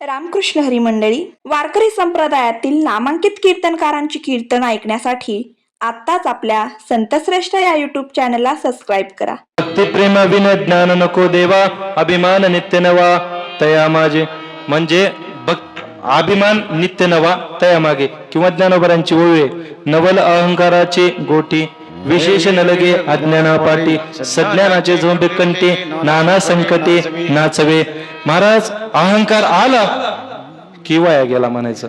रामकृष्ण हरी मंडळी वारकरी संप्रदायातील नामांकित कीर्तनकारांची कीर्तन ऐकण्यासाठी आत्ताच आपल्या संतश्रेष्ठ या युट्यूब चॅनलला सबस्क्राईब करा. भक्ती प्रेम विन ज्ञान नको देवा अभिमान नित्य नवा तया माझे म्हणजे अभिमान नित्य नवा तया मागे. किंवा ज्ञानोबरांची ओळे नवल अहंकाराची गोटी. विशेष नलगे अज्ञानापाटी सज्ञानाचे झोंबे कंटे नाना संकटे नाचवे. महाराज अहंकार आला की वाया गेला म्हणायचं.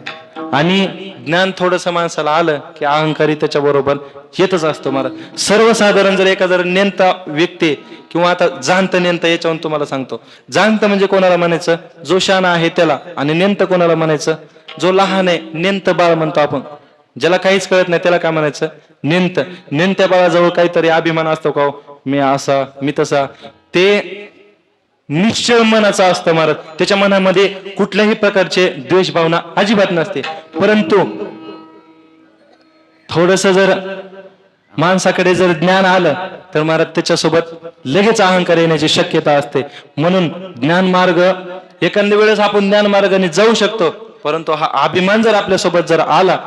आणि ज्ञान थोडस माणसाला आलं की अहंकारी त्याच्या बरोबर येतच असतो महाराज. सर्वसाधारण जर एका जर नेमता व्यक्ती किंवा आता जाणत नेंत याच्यावर तुम्हाला सांगतो. जाणत म्हणजे कोणाला म्हणायचं? जो शाना आहे त्याला. आणि नेंत कोणाला म्हणायचं? जो लहान आहे नेंत बाळ म्हणतो आपण. ज्याला काहीच कळत नाही त्याला काय म्हणायचं? नेंत नेंत्या बाळाजवळ काहीतरी अभिमान असतो का हो? मी असा मी तसा. ते निश्चय मनाचा असतं महाराज. त्याच्या मनामध्ये कुठल्याही प्रकारचे द्वेष भावना अजिबात नसते. परंतु थोडस जर माणसाकडे जर ज्ञान आलं तर महाराज त्याच्यासोबत लगेच अहंकार येण्याची शक्यता असते. म्हणून ज्ञान मार्ग एखाद्या वेळेस आपण ज्ञान मार्गाने जाऊ शकतो. परंतु हा अभिमान जर आपल्यासोबत जर आला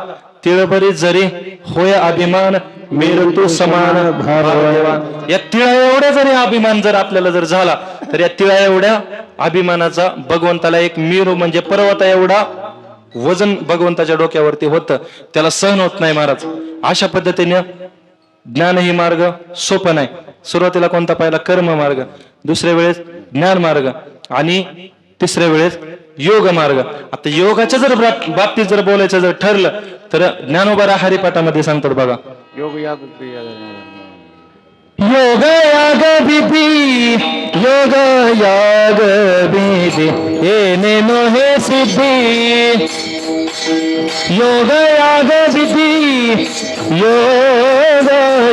तिळभरी जरी होय अभिमान मेरतू समान भावा या तिळा एवढ्या जरी अभिमान जर आपल्याला जर झाला तर या तिळा एवढ्या अभिमानाचा भगवंताला एक मेरू म्हणजे पर्वता एवढा वजन भगवंताच्या डोक्यावरती होतं. त्याला सहन होत नाही महाराज. अशा पद्धतीने ज्ञान ही मार्ग सोपं नाही. सुरुवातीला कोणता पाहिला? कर्म मार्ग. दुसऱ्या वेळेस ज्ञान मार्ग. आणि तिसऱ्या वेळेस योग मार्ग. आता योगाच्या जर बाबतीत जर बोलायचं जर ठरलं तर ज्ञानोबा हरिपाठामध्ये सांगतात बघा योग याग क्रिया योग याग विधी योग याग विधी येणे नोहे सिद्धी योग याग विधी योग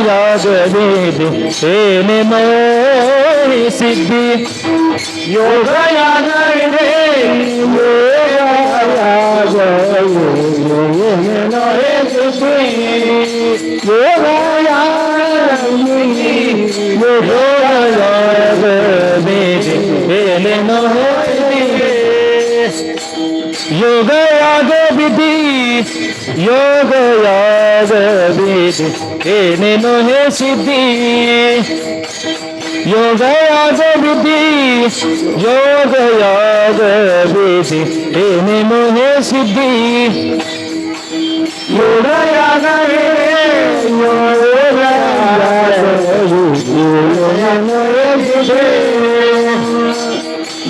याग विधी येणे नोहे सिद्धी योग याग विधी योग याग विधी येणे नोहे सिद्धी. योग याग विधी योग याग विधी येणे नोहे योग याग विधी योग याग विधी येणे नोहे सिद्धी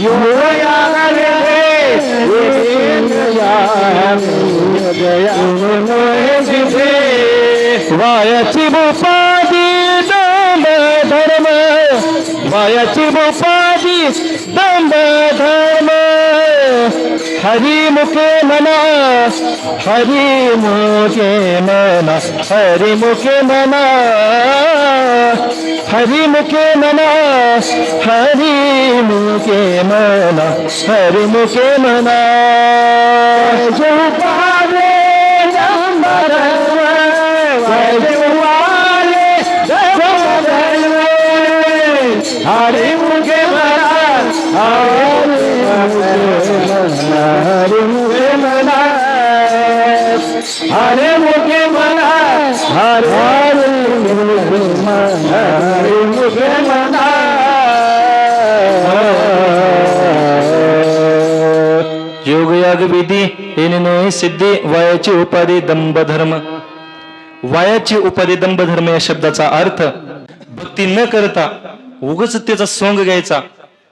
योग याग विधी योग याग विधी येणे नोहे सिद्धी योग याग विधी योग याग बुपादी दंड धर्म हरिमुखे मना हरिमुखे मना हरिमुखे मना हरिमुखे मना हरिमुखे मना हरिमुखे मना जो पावे नंबर हरे मुखे मना हरे मुखे मना हरे मुखे मना हरे मुखे मना हरे मुखे मना योग विधी येणे सिद्धी वयाची उपाधी दंभ धर्म वयाची उपाधी दंभ धर्म या शब्दाचा अर्थ भक्ती न करता उगच त्याचा सोंग घ्यायचा.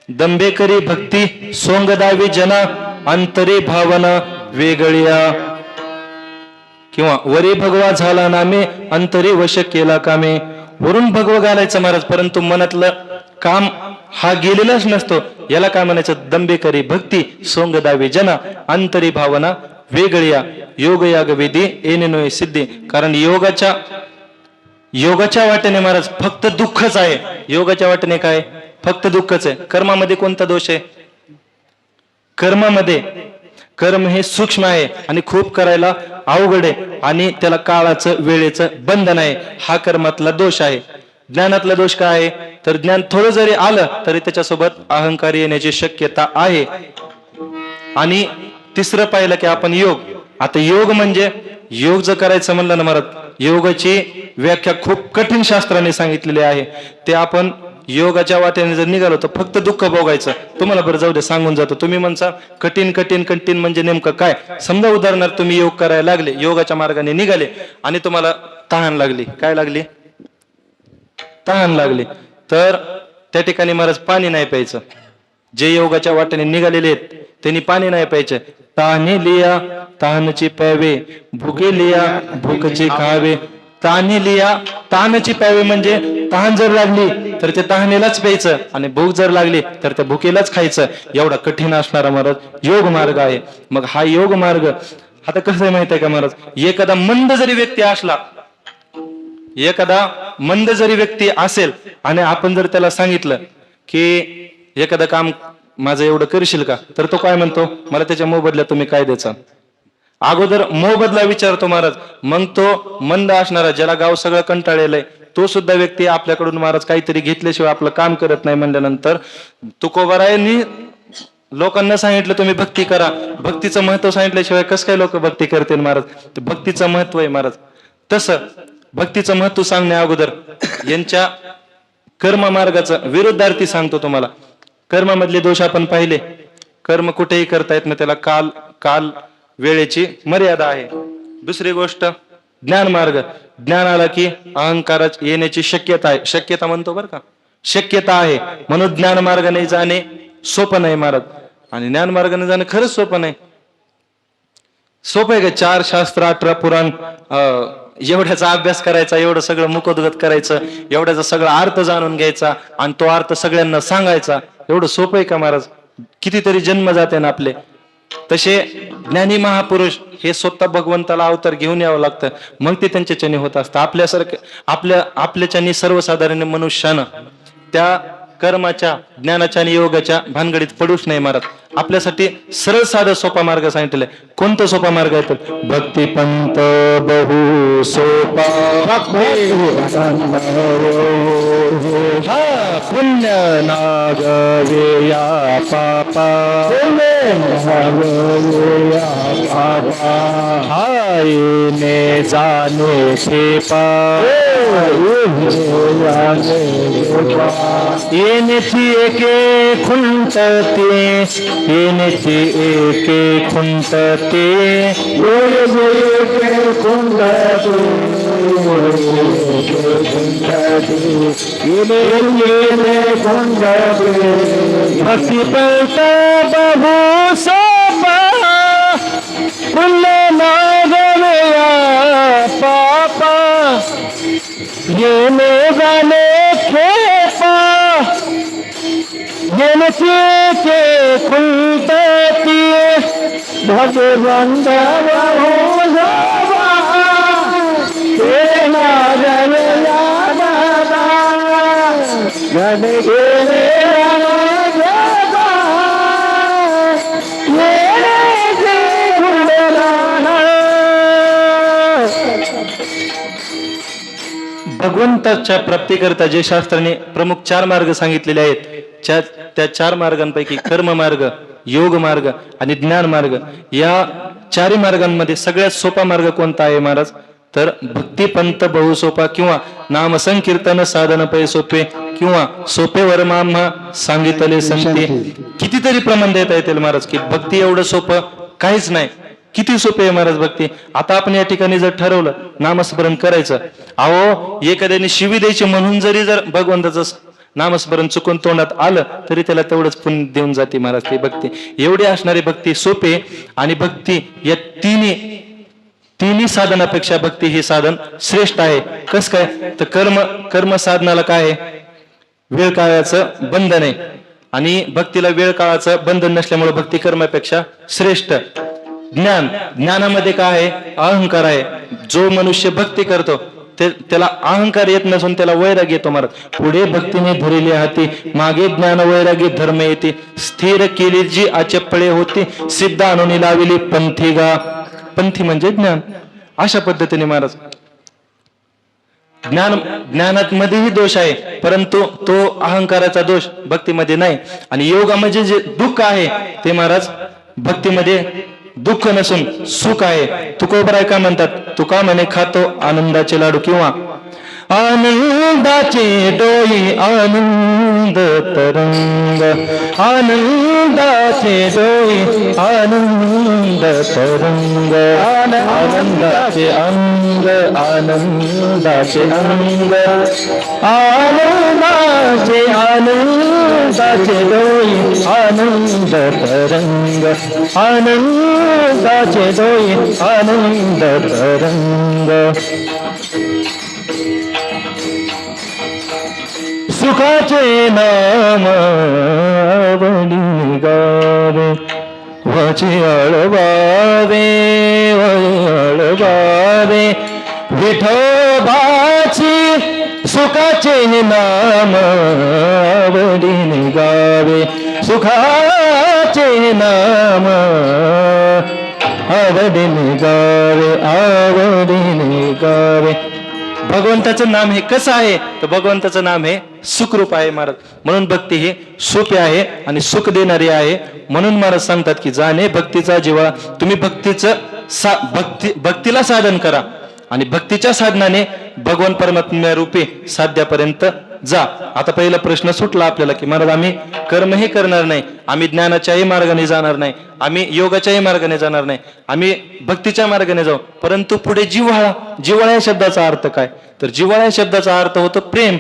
दंबेकरी भक्ती सोंगदावी जना अंतरे भावना वेगळ्या. किंवा वरी भगवा झाला नामे अंतरी वश केला कामे. वरून भगव घालायचं महाराज परंतु मनातलं काम हा गेलेलाच नसतो. याला काय म्हणायचं? दंबेकरी भक्ती सोंगदावी जना अंतरी भावना वेगळ्या. योग याग विधी येणे नोय सिद्धी. कारण योगाच्या योगाच्या वाटेने महाराज फक्त दुःखच आहे. योगाच्या वाटेने काय? फक्त दुःखच आहे. कर्मामध्ये कोणता दोष आहे? कर्मामध्ये. कर्म हे सूक्ष्म आहे आणि खूप करायला अवघड आहे आणि त्याला काळाचं वेळेचं बंधन आहे. हा कर्मातला दोष आहे. ज्ञानातला दोष काय आहे? तर ज्ञान थोडं जरी आलं तरी त्याच्यासोबत अहंकार येण्याची शक्यता आहे. आणि तिसरं पाहिलं की आपण योग. आता योग म्हणजे योग जर करायचं म्हणलं ना महाराज योगाची व्याख्या खूप कठीण शास्त्राने सांगितलेली आहे. ते आपण योगाच्या वाट्याने जर निघालो तर फक्त दुःख भोगायचं. तुम्हाला बरं जाऊ दे सांगून जातो. तुम्ही म्हणसा कठीण कठीण कठीण म्हणजे नेमकं काय? समजा उदाहरणार्थ तुम्ही योग करायला लागले योगाच्या मार्गाने निघाले आणि तुम्हाला तहान लागली. काय लागली? तहान लागली. तर त्या ठिकाणी महाराज पाणी नाही प्यायचं. जे योगाच्या वाट्याने निघालेले आहेत त्यांनी पाणी नाही प्यायचे. ताने लिया तहानची प्यावे भुके लिया भूकचे खावे. ताने लिया. तानाची प्यावे म्हणजे तहान जर लागली तर ते तहानेलाच प्यायचं आणि भूक जर लागली तर त्या भुकेलाच खायचं. एवढा कठीण असणारा महाराज योग मार्ग आहे. मग हा योग मार्ग आता कसं आहे माहीत आहे का महाराज? एखादा मंद जरी व्यक्ती असला एखादा मंद जरी व्यक्ती असेल आणि आपण जर त्याला सांगितलं की एखादं काम माझं एवढं करशील का? तर तो काय म्हणतो? मला त्याच्या मोबदल्यात तुम्ही काय द्यायचा? अगोदर मोबदला विचारतो महाराज. मग तो मंद असणारा ज्याला गाव सगळं कंटाळलेलं आहे तो सुद्धा व्यक्ती आपल्याकडून महाराज काहीतरी घेतल्याशिवाय आपलं काम करत नाही म्हणल्यानंतर तुकोबारायांनी लोकांना सांगितलं तुम्ही भक्ती करा. भक्तीचं महत्त्व सांगितल्याशिवाय कसं काय लोक भक्ती करतील महाराज? ते भक्तीचं महत्त्व आहे महाराज. तसं भक्तीचं महत्त्व सांगण्या अगोदर यांच्या कर्म मार्गाचं विरुद्धार्थी सांगतो तुम्हाला. कर्मामधले दोष आपण पाहिले. कर्म कुठेही करता येत नाही त्याला काल काल वेळेची मर्यादा आहे. दुसरी गोष्ट ज्ञान मार्ग ज्ञान आला की अहंकाराच येण्याची शक्यता आहे. शक्यता म्हणतो बरं का? शक्यता आहे. म्हणून ज्ञान मार्गाने जाणे सोपं नाही महाराज आणि ज्ञान मार्गाने जाणे खरंच सोपं नाही. सोपं आहे का? चार शास्त्र अठरा पुराण एवढ्याचा अभ्यास करायचा एवढं सगळं मुखोद्गत करायचं एवढ्याचा सगळा अर्थ जाणून घ्यायचा आणि तो अर्थ सगळ्यांना सांगायचा. एवढं सोपं आहे का महाराज? कितीतरी जन्म जाते ना आपले. तसे ज्ञानी महापुरुष हे स्वतः भगवंताला अवतार घेऊन यावं लागतं. मग ते त्यांच्याच्याने होत असतं. आपल्यासारखं आपल्या आपल्याच्याने सर्वसाधारण मनुष्यानं त्या कर्माच्या ज्ञानाच्या आणि योगाच्या भानगडीत पडूच नाही महाराज आपल्यासाठी सरळ साधा सोपा मार्ग सांगितलेला आहे. कोणता सोपा मार्ग आहे तर भक्ती पंत बहु सोपा. हा पुण्य नागवेया पापा. हायने जाणे खेपा येण्याची एके खुंटते येण्याची एके खुंटते। भक्ती पलट बहु सोपा पुण्य नागवेया पापा येणे जाणे खेपा येण्याची भगवंताच्या प्राप्तीकरता जे शास्त्राने प्रमुख चार मार्ग सांगितलेले आहेत त्या त्या चार मार्गांपैकी कर्म मार्ग योग मार्ग आणि ज्ञान मार्ग या चारही मार्गांमध्ये सगळ्यात सोपा मार्ग कोणता आहे महाराज? तर भक्तिपंत बहु सोपा किंवा नाम संकीर्तन साधन पै सोपे किंवा सोपे वरमाम्हा सांगितले संते कितीतरी प्रमाण देता येतील महाराज की भक्ती एवढं सोपं काहीच नाही. किती सोपे आहे महाराज भक्ती? आता आपण या ठिकाणी जर ठरवलं नामस्मरण करायचं. अहो एखाद्याने शिवी द्यायची म्हणून जरी जर भगवंताचं नामस्मरण चुकून तोंडात आलं तरी त्याला तेवढंच पुण्य देऊन जाते महाराज ती भक्ती. एवढी असणारी भक्ती सोपे आणि भक्ती या तिन्ही तिन्ही साधनापेक्षा भक्ती हे साधन श्रेष्ठ आहे. कस काय? तर कर्म कर्म साधनाला काय आहे? वेळ काळाचं बंधन आहे. आणि भक्तीला वेळ काळाचं बंधन नसल्यामुळे भक्ती कर्मापेक्षा श्रेष्ठ. ज्ञान ज्ञानामध्ये काय आहे? अहंकार आहे. जो मनुष्य भक्ती करतो ते त्याला अहंकार येत नसून त्याला वैराग येतो महाराज. पुढे भक्तीने धरिले हाती मागे ज्ञान वैरागी धर्म येते. स्थिर केली जी आचपळे होती सिद्ध आणून लाविली पंथी गा. पंथी म्हणजे ज्ञान. अशा पद्धतीने महाराज. ज्ञान ज्ञानात मध्येही दोष आहे परंतु तो अहंकाराचा दोष भक्तीमध्ये नाही. आणि योगामध्ये म्हणजे जे दुःख आहे ते महाराज भक्तीमध्ये दुःख नसून सुख आहे. तुकोबराय का म्हणतात? तुका म्हणे खातो आनंदाचे लाडू किंवा. आनंदाचे डोळी आनंद तरंग आनंदाचे डोई आनंद तरंग आनंदाचे अंग आनंदाचे अंग आनंदाचे आनंदाचे डोई आनंद तरंग आनंदाचे डोई आनंद तरंग सुखाचे नाम आवडी गावे वाचे अळवावे अळवावे विठोबाची सुखाचे नाम आवडीने गावे सुखाचे नाम आवडीने गावे आवडीने गावे भगवंताचं नाम हे कसं आहे? तर भगवंताचं नाम हे सुखरूप आहे महाराज. म्हणून भक्ती ही सोपी आहे आणि सुख देणारी आहे. म्हणून महाराज सांगतात की जाणे भक्तीचा जेव्हा तुम्ही भक्तीचं सा भक्ती भक्तीला साधन करा. आणि भक्तीच्या साधनाने भगवान परमात्म्या रूपी साध्यापर्यंत जा. आता पहिला प्रश्न सुटला आपल्याला की महाराज आम्ही कर्मही करणार नाही आम्ही ज्ञानाच्याही मार्गाने जाणार नाही आम्ही योगाच्याही मार्गाने जाणार नाही आम्ही भक्तीच्या मार्गाने जाऊ. परंतु पुढे जिव्हाळा जिव्हाळा या शब्दाचा अर्थ काय? तर जिव्हाळा या शब्दाचा अर्थ होतो प्रेम.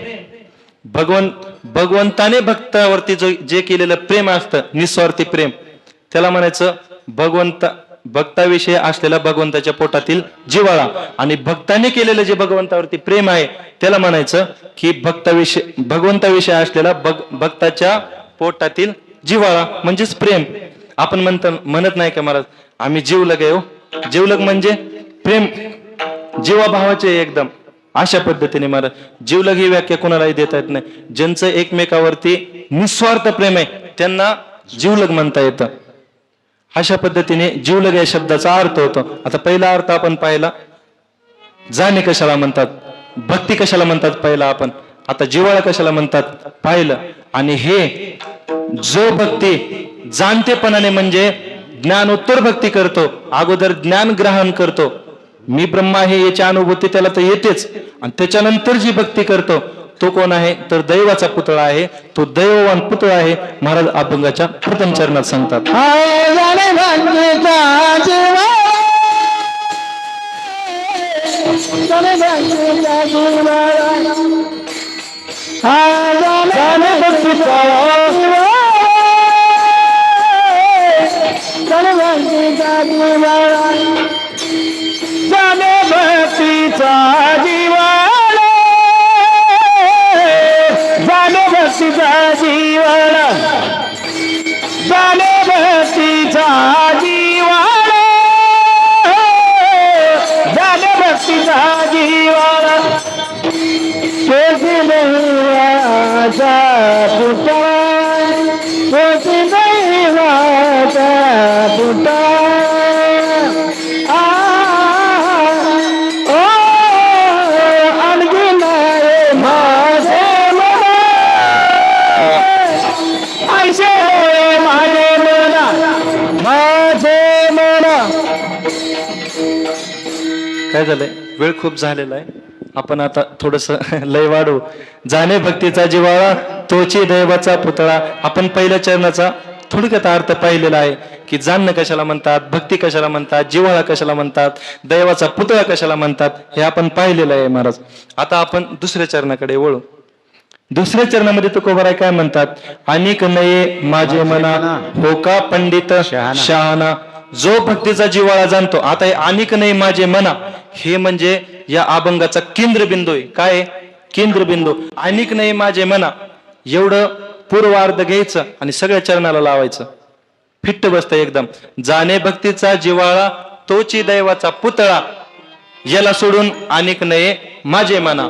भगवंत भगवंताने भक्तावरती जो जे केलेलं प्रेम असतं निस्वार्थी प्रेम त्याला म्हणायचं भगवंत भक्ताविषयी असलेला भगवंताच्या पोटातील जिव्हाळा आणि भक्ताने केलेलं जे भगवंतावरती प्रेम आहे त्याला म्हणायचं की भक्ताविषयी भगवंताविषयी असलेला भग भक्ताच्या पोटातील जिव्हाळा म्हणजेच प्रेम. आपण म्हणतो म्हणत नाही का महाराज? आम्ही जीवलग आहे हो. जीवलग म्हणजे प्रेम. जीवाभावाचे आहे एकदम. अशा पद्धतीने महाराज जीवलग ही व्याख्या कोणालाही देता येत नाही. ज्यांचं एकमेकावरती निस्वार्थ प्रेम आहे त्यांना जीवलग म्हणता येतं. अशा पद्धतीने जीवलग या शब्दाचा अर्थ होतो. आता पहिला अर्थ आपण पाहिला. जाणे कशाला म्हणतात? भक्ती कशाला म्हणतात पहिला आपण? आता जिवाळा कशाला म्हणतात? पाहिलं. आणि हे जो भक्ती जाणतेपणाने म्हणजे ज्ञानोत्तर भक्ती करतो अगोदर ज्ञान ग्रहण करतो. मी ब्रह्मा हे याची अनुभूती त्याला तर येतेच. आणि त्याच्यानंतर जी भक्ती करतो तो कोण आहे तर दैवाचा पुतळा आहे तो दैववान पुतळा आहे महाराज अभंगाच्या प्रथम चरणात सांगतात भक्तीचा जीवाला. झाले भक्तीचा जीवाला झाले भक्तीचा जीवाला कोटी देवाचा पुतळा वेळ खूप झालेला आहे. आपण आता थोडस लय वाढू. जाणे भक्तीचा जिवाळा तोची दैवाचा पुतळा. आपण पहिल्या चरणाचा थोडक्यात अर्थ पाहिलेला आहे की जाणणं कशाला म्हणतात भक्ती कशाला म्हणतात जिव्हाळा कशाला म्हणतात दैवाचा पुतळा कशाला म्हणतात हे आपण पाहिलेलं आहे महाराज. आता आपण दुसऱ्या चरणाकडे वळू. दुसऱ्या चरणामध्ये तुकोबाराय काय म्हणतात? अनेक नये माझे मना हो का पंडित? शहाणा. जो भक्तीचा जिवाळा जाणतो आता हे अनेक नाही माझे मना. हे म्हणजे या अभंगाचा केंद्रबिंदू आहे. काय केंद्रबिंदू. अनेक नाही माझे मना. एवढं पूर्वार्ध घ्यायचं आणि सगळ्या चरणाला लावायचं. फिट्ट बसत एकदम. जाणे भक्तीचा जिव्हाळा तोची दैवाचा पुतळा. याला सोडून अनेक नये माझे मना.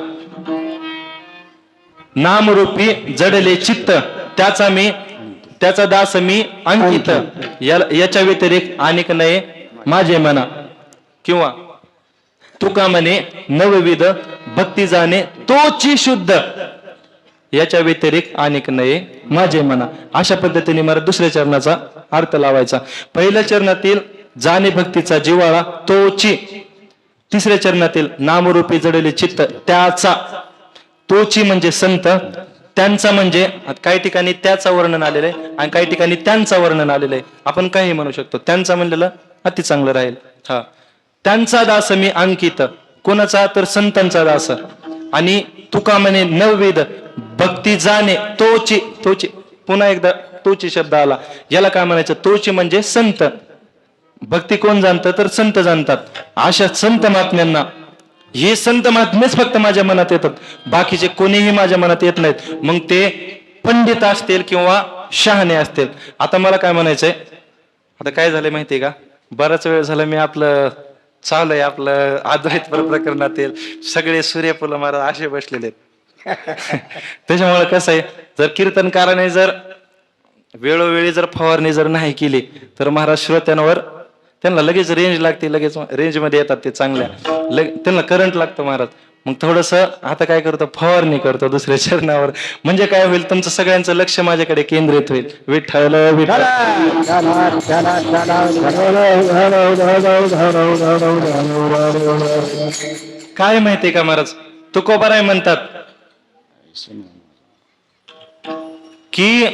नामरूपी जडले चित्त. त्याचा मी त्याचा दास मी अंकित. याच्या व्यतिरिक्त अनेक नये माझे मना किंवा तुका म्हणे नवविध भक्ती जाणे तोची शुद्ध. याच्या व्यतिरिक्त अनेक नये माझे म्हणा अशा पद्धतीने मला दुसऱ्या चरणाचा अर्थ लावायचा. पहिल्या चरणातील जाणे भक्तीचा जिवाळा तोची. तिसऱ्या चरणातील नामरूपी जडले चित्त त्याचा. तोची म्हणजे संत. त्यांचा म्हणजे काही ठिकाणी त्याचा वर्णन आलेलं आहे आणि काही ठिकाणी त्यांचं वर्णन आलेलं आहे. आपण काही म्हणू शकतो. त्यांचा म्हणलेलं अति चांगलं राहील. हा. त्यांचा दास मी अंकित कोणाचा तर संतांचा दास. आणि तुका म्हणे नववेद भक्ती जाणे तोची तोची. पुन्हा एकदा तोची शब्द आला. याला काय म्हणायचं? तोची म्हणजे संत. भक्ती कोण जाणतं? तर संत जाणतात. अशा संत महात्म्यांना हे संत महात्मेच फक्त माझ्या मनात येतात. बाकीचे कोणीही माझ्या मनात येत नाहीत. मग ते पंडित असतील किंवा शहाणे असतील. आता मला काय म्हणायचंय? आता काय झालंय माहितीये का? बराच वेळ झाला मी आपलं चालू आहे आपलं अद्वैत प्रकरणातील सगळे सूर्यफुल महाराज असे बसलेले आहेत. त्याच्यामुळे कसं आहे जर कीर्तनकाराने जर वेळोवेळी जर फवारणी जर नाही केली तर महाराज श्रोत्यांवर त्यांना लगेच रेंज लागते लगेच रेंजमध्ये येतात ते चांगल्या. त्यांना करंट लागतं महाराज. मग थोडस आता काय करतो? फवारणी करतो दुसऱ्या चरणावर. म्हणजे काय होईल? तुमचं सगळ्यांचं लक्ष माझ्याकडे केंद्रित होईल. विठ्ठल काय माहितीये का महाराज? तुकोबाराय म्हणतात. की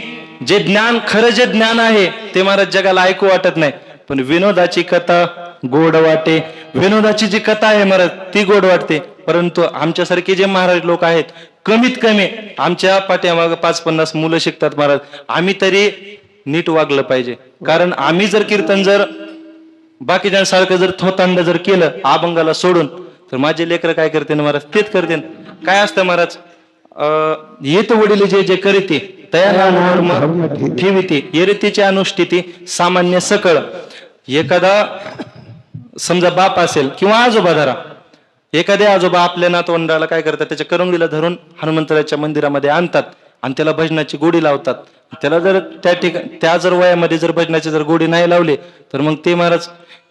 जे ज्ञान खरं जे ज्ञान आहे ते महाराज जगाला ऐकू वाटत नाही. पण विनोदाची कथा गोड वाटे. विनोदाची जी कथा आहे महाराज ती गोड वाटते. परंतु आमच्यासारखे जे महाराज लोक आहेत कमीत कमी आमच्या पाठ्यामाग पाच पन्नास मुलं शिकतात महाराज. आम्ही तरी नीट वागलं पाहिजे. कारण आम्ही जर कीर्तन जर बाकीच्यासारखं जर थोतांड जर केलं अभंगाला सोडून तर माझे लेकर काय करते महाराज? तेच करते काय असतं महाराज? अं, येत वडील जे जे करीते तया नावावर मग ठेविते येरितीची अनुष्ठिती सामान्य सकळ. एखादा समजा बाप असेल किंवा आजोबा धरा एखादे आजोबा आपल्या नातवंडाला काय करतात त्याच्या करंगीला धरून हनुमंतराच्या मंदिरामध्ये आणतात आणि त्याला भजनाची गोडी लावतात. त्याला जर त्या ठिकाण त्या जर वयामध्ये जर भजनाची जर गोडी नाही लावली तर मग ते महाराज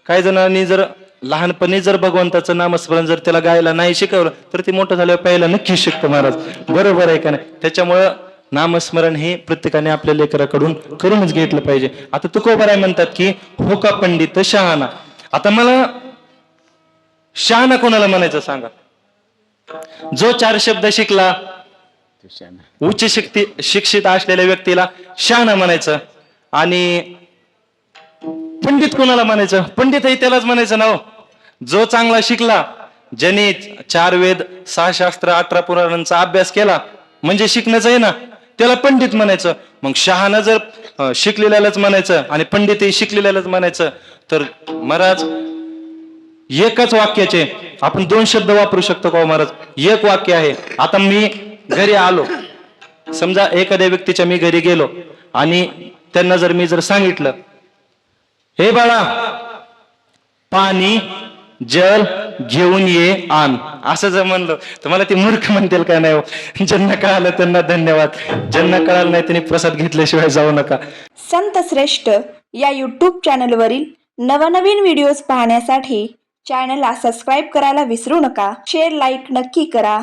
काही जणांनी जर लहानपणी जर भगवंताचं नामस्मरण जर त्याला गायला नाही शिकवलं तर ते मोठं झाल्यावर पहिला नक्कीच शिकतं महाराज. बरोबर आहे का नाही? त्याच्यामुळं नामस्मरण हे प्रत्येकाने आपल्या लेकराकडून करूनच घेतलं पाहिजे. आता तुकोबाराय म्हणतात की हो का पंडित शहाणा. आता मला शहाणा कोणाला म्हणायचं सांगा? जो चार शब्द शिकला उच्च शक्ती शिक्षित असलेल्या व्यक्तीला शहाणा म्हणायचं. आणि पंडित कोणाला म्हणायचं? पंडितही त्यालाच म्हणायचं ना हो. जो चांगला शिकला ज्याने चार वेद सहा शास्त्र अठरा पुराणांचा अभ्यास केला म्हणजे शिकण्याचं आहे ना. त्याला पंडित म्हणायचं. मग शहानं जर शिकलेल्यालाच म्हणायचं आणि पंडितही शिकलेल्यालाच म्हणायचं तर महाराज एकच वाक्याचे आपण दोन शब्द वापरू शकतो का हो महाराज? एक वाक्य आहे. आता मी घरी आलो. समजा एखाद्या व्यक्तीच्या मी घरी गेलो आणि त्यांना जर मी जर सांगितलं हे बाळा पाणी जल घेऊन ये आण असं जर म्हणलं तर मला ते मूर्ख म्हणतील का नाही हो? ज्यांना कळालं त्यांना धन्यवाद. ज्यांना कळालं नाही त्यांनी प्रसाद घेतल्याशिवाय जाऊ नका. संत श्रेष्ठ या यूट्यूब चॅनलवरील नवनवीन व्हिडिओज पाहण्यासाठी चॅनलला सबस्क्राईब करायला विसरू नका. शेअर लाईक नक्की करा.